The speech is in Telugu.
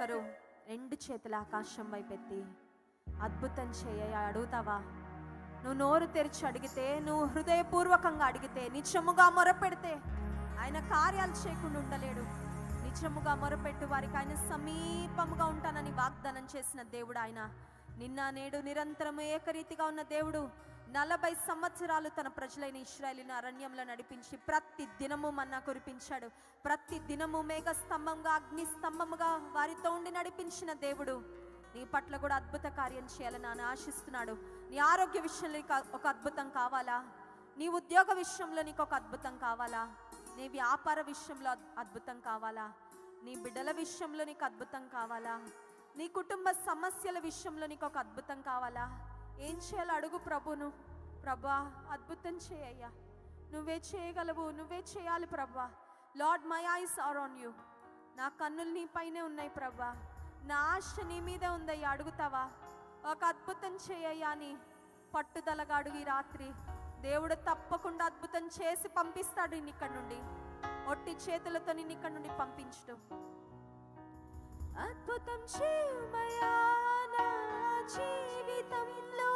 రెండు చేతుల ఆకాశం వైపెత్తి అద్భుతం చేయ అడుగుతావా? నువ్వు నోరు తెరిచి అడిగితే నువ్వు హృదయపూర్వకంగా అడిగితే నిజముగా మొరపెడితే ఆయన కార్యాలు చేయకుండా ఉండలేడు. నిజముగా మొరపెట్టు వారికి ఆయన సమీపముగా ఉంటానని వాగ్దానం చేసిన దేవుడు ఆయన. నిన్న నేడు నిరంతరం ఏకరీతిగా ఉన్న దేవుడు. నలభై సంవత్సరాలు తన ప్రజలైన ఇస్రాయలీని అరణ్యంలో నడిపించి ప్రతి దినము మన్నా కురిపించాడు. ప్రతి దినము మేఘ స్తంభంగా అగ్ని స్తంభముగా వారితో ఉండి నడిపించిన దేవుడు. నీ పట్ల కూడా అద్భుత కార్యం చేయాలని ఆయన ఆశిస్తున్నాడు. నీ ఆరోగ్య విషయంలో ఒక అద్భుతం కావాలా? నీ ఉద్యోగ విషయంలో నీకు ఒక అద్భుతం కావాలా? నీ వ్యాపార విషయంలో అద్- అద్భుతం కావాలా? నీ బిడ్డల విషయంలో నీకు అద్భుతం కావాలా? నీ కుటుంబ సమస్యల విషయంలో నీకు ఒక అద్భుతం కావాలా? ఏం చేయాలో అడుగు ప్రభును. ప్రభా అద్భుతం చేయయ్యా. నువ్వే చేయగలవు నువ్వే చేయాలి ప్రభా. Lord my eyes are on you. నా కన్నులు నీ పైనే ఉన్నాయి ప్రభా. నా ఆశ నీ మీదే ఉందయ్యా అడుగుతావా? ఒక అద్భుతం చేయయ్యా అని పట్టుదలగా అడుగు ఈ రాత్రి. దేవుడు తప్పకుండా అద్భుతం చేసి పంపిస్తాడు ఇక్కడ నుండి. ఒట్టి చేతులతో నేను ఇక్కడ నుండి పంపించడం. అద్భుతం చేయమయా జీవితంలో.